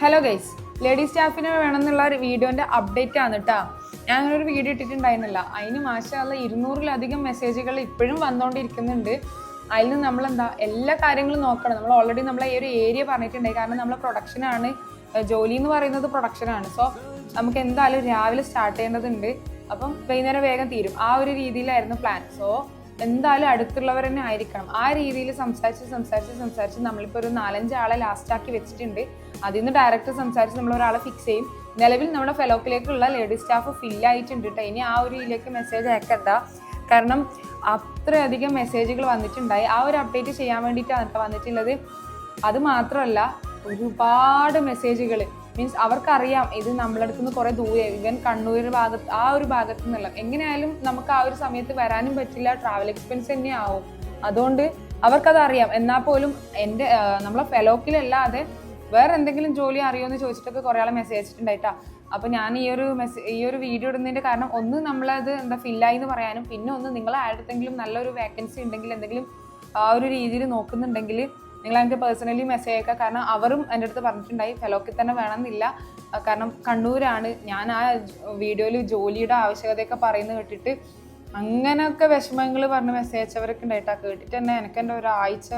Hello guys lady സ്റ്റാഫിനെ വേണമെന്നുള്ള ഒരു വീഡിയോന്റെ അപ്ഡേറ്റ് ആണ് കേട്ടോ ഒരു വീഡിയോ ഇട്ടിട്ടുണ്ടായിരുന്നില്ല. അതിന് മാഷാല്ല ഇരുന്നൂറിലധികം മെസ്സേജുകൾ ഇപ്പോഴും വന്നുകൊണ്ടിരിക്കുന്നുണ്ട് അതിൽ നിന്ന് നമ്മളെന്താ എല്ലാ കാര്യങ്ങളും നോക്കണം. നമ്മൾ ഓൾറെഡി നമ്മളെ ഈ ഒരു ഏരിയ പറഞ്ഞിട്ടുണ്ടായി. കാരണം നമ്മളെ പ്രൊഡക്ഷനാണ് ജോലി എന്ന് പറയുന്നത് പ്രൊഡക്ഷനാണ് സോ നമുക്ക് എന്തായാലും രാവിലെ സ്റ്റാർട്ട് ചെയ്യേണ്ടതുണ്ട്. അപ്പം വൈകുന്നേരം വേഗം തീരും. ആ ഒരു രീതിയിലായിരുന്നു പ്ലാൻ സോ എന്തായാലും അടുത്തുള്ളവർ തന്നെ ആയിരിക്കണം. ആ രീതിയിൽ സംസാരിച്ച് സംസാരിച്ച് സംസാരിച്ച് നമ്മളിപ്പോൾ ഒരു നാലഞ്ച് ആളെ ലാസ്റ്റാക്കി വെച്ചിട്ടുണ്ട്. അതിൽ നിന്ന് ഡയറക്റ്റ് സംസാരിച്ച് നമ്മൾ ഒരാളെ ഫിക്സ് ചെയ്യും. നിലവിൽ നമ്മുടെ ഫെലോക്കിലേക്കുള്ള ലേഡി സ്റ്റാഫ് ഫില്ലായിട്ടുണ്ട് കേട്ടോ ഇനി ആ ഒരു ഇതിലേക്ക് മെസ്സേജ് അയക്കണ്ട. കാരണം അത്രയധികം മെസ്സേജുകൾ വന്നിട്ടുണ്ടായി. ആ ഒരു അപ്ഡേറ്റ് ചെയ്യാൻ വേണ്ടിയിട്ടാണ് കേട്ടോ വന്നിട്ടുള്ളത്. അത് മാത്രമല്ല ഒരുപാട് മെസ്സേജുകൾ മീൻസ് അവർക്കറിയാം ഇത് നമ്മളടുത്ത് നിന്ന് കുറേ ദൂരെ ഇവൻ കണ്ണൂർ ഭാഗത്ത് ആ ഒരു ഭാഗത്ത് നിന്നുള്ള എങ്ങനെയായാലും നമുക്ക് ആ ഒരു സമയത്ത് വരാനും പറ്റില്ല ട്രാവൽ എക്സ്പെൻസ് തന്നെ ആവും അതുകൊണ്ട് അവർക്കത് അറിയാം എന്നാൽ പോലും എന്റെ നമ്മളെ ഫെലോക്കിലല്ലാതെ വേറെ എന്തെങ്കിലും ജോലി അറിയുമെന്ന് ചോദിച്ചിട്ടൊക്കെ കുറേ ആളെ മെസ്സേജ് അയച്ചിട്ടുണ്ടായിട്ടാ അപ്പോൾ ഞാൻ ഈ ഒരു മെസ്സേജ് ഈ ഒരു വീഡിയോ ഇടുന്നതിന്റെ കാരണം ഒന്ന് നമ്മളത് എന്താ ഫില്ലായി എന്ന് പറയാനും പിന്നെ ഒന്ന് നിങ്ങൾ ആരുടെങ്കിലും നല്ലൊരു വേക്കൻസി ഉണ്ടെങ്കിൽ എന്തെങ്കിലും ആ ഒരു രീതിയിൽ നോക്കുന്നുണ്ടെങ്കിൽ നിങ്ങൾ എനിക്ക് പേഴ്സണലി മെസ്സേജ് അയക്കുക. കാരണം അവരും എന്റെ അടുത്ത് പറഞ്ഞിട്ടുണ്ടായി ഫെലോക്കിൽ തന്നെ വേണമെന്നില്ല. ആ, കാരണം കണ്ണൂരാണ്. ഞാൻ ആ വീഡിയോയിൽ ജോലിയുടെ ആവശ്യകതയൊക്കെ പറയുന്നത് കേട്ടിട്ട് അങ്ങനെയൊക്കെ വിഷമങ്ങൾ പറഞ്ഞ് മെസ്സേജ് അയച്ചവരൊക്കെ ഉണ്ടായിട്ടാ. കേട്ടിട്ട് തന്നെ എനിക്ക് എന്റെ ഒരാഴ്ച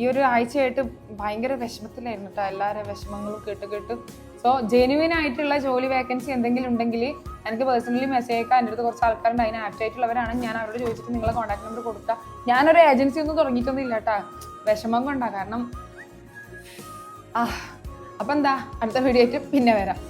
ഈ ഒരു ആഴ്ചയായിട്ട് ഭയങ്കര വിഷമത്തിലായിരുന്നു കേട്ടോ എല്ലാവരുടെ വിഷമങ്ങളും കേട്ട് കേട്ട് സോ ജെനുവിൻ ആയിട്ടുള്ള ജോലി വേക്കൻസി എന്തെങ്കിലും ഉണ്ടെങ്കിൽ എനിക്ക് പേഴ്സണലി മെസ്സേജ് അയക്കാം. എന്റെ അടുത്ത് കുറച്ച് ആൾക്കാരുണ്ട്. അതിന് ആപ്റ്റ് ആയിട്ടുള്ളവരാണ്. ഞാൻ അവരോട് ചോദിച്ചിട്ട് നിങ്ങളെ കോൺടാക്ട് നമ്പർ കൊടുക്കുക ഞാനൊരു ഏജൻസി ഒന്നും തുടങ്ങിയിട്ടൊന്നും ഇല്ല കേട്ടാ വിഷമം കൊണ്ടാ. കാരണം ആ അപ്പം എന്താ? അടുത്ത വീഡിയോ ആയിട്ട് പിന്നെ വരാം.